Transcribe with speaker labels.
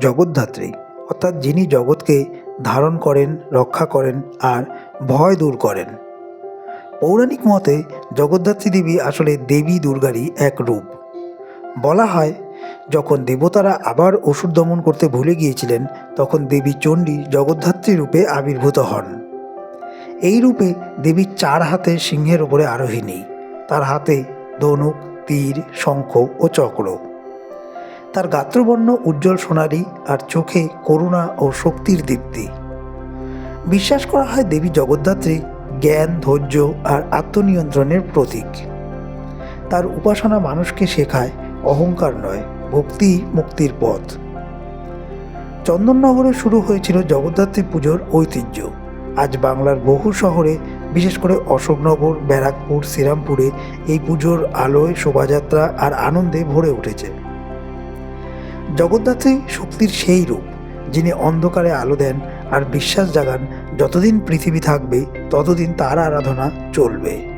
Speaker 1: জগদ্ধাত্রী অর্থাৎ যিনি জগৎকে ধারণ করেন, রক্ষা করেন আর ভয় দূর করেন। পৌরাণিক মতে জগদ্ধাত্রী দেবী আসলে দেবী দুর্গারই এক রূপ। বলা হয়, যখন দেবতারা আবার অসুর দমন করতে ভুলে গিয়েছিলেন, তখন দেবী চণ্ডী জগদ্ধাত্রী রূপে আবির্ভূত হন। এই রূপে দেবীর চার হাতে সিংহের ওপরে আরোহিণী, তার হাতে ধনুক, তীর, শঙ্খ ও চক্র। তার গাত্রবর্ণ উজ্জ্বল সোনালি আর চোখে করুণা ও শক্তির দীপ্তি। বিশ্বাস করা হয় দেবী জগদ্ধাত্রী জ্ঞান, ধৈর্য আর আত্মনিয়ন্ত্রণের প্রতীক। তার উপাসনা মানুষকে শেখায় অহংকার নয়, ভক্তি মুক্তির পথ। চন্দননগরে শুরু হয়েছিল জগদ্ধাত্রী পুজোর ঐতিহ্য। আজ বাংলার বহু শহরে, বিশেষ করে অশোকনগর, ব্যারাকপুর, শ্রীরামপুরে এই পুজোর আলোয় শোভাযাত্রা আর আনন্দে ভরে উঠেছে। জগদ্ধাত্রী শক্তির সেই রূপ, যিনি অন্ধকারে আলো দেন আর বিশ্বাস জাগান, যতদিন পৃথিবী থাকবে, ততদিন তার আরাধনা চলবে।